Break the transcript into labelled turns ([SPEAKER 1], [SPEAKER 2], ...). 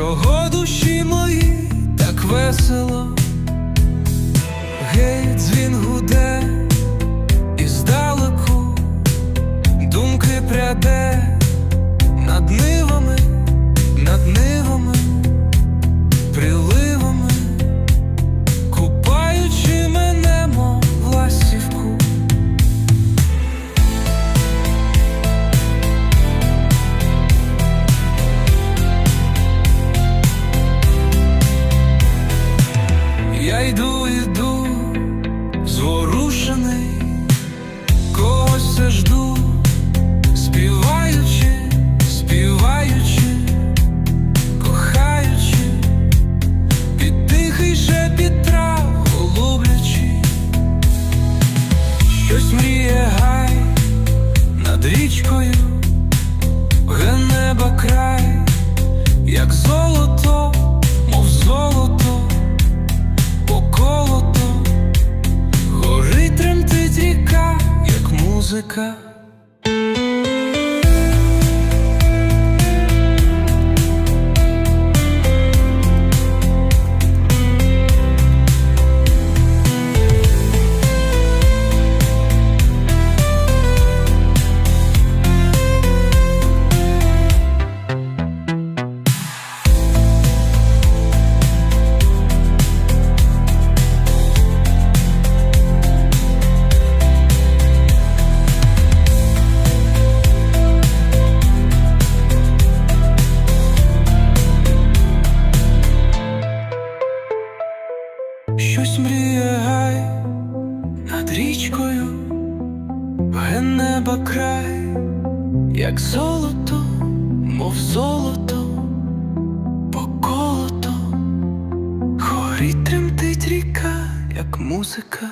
[SPEAKER 1] чого душі мої так весело. Зворушений, когось все жду, співаючи, співаючи, кохаючи, під тихий шепіт трав голублячи, щось мріє гай над річкою, ге неба край, як золото, мов золото як Щось мріє гай над річкою, ген неба край, як золото, мов золото, поколото, горить тремтить ріка, як музика.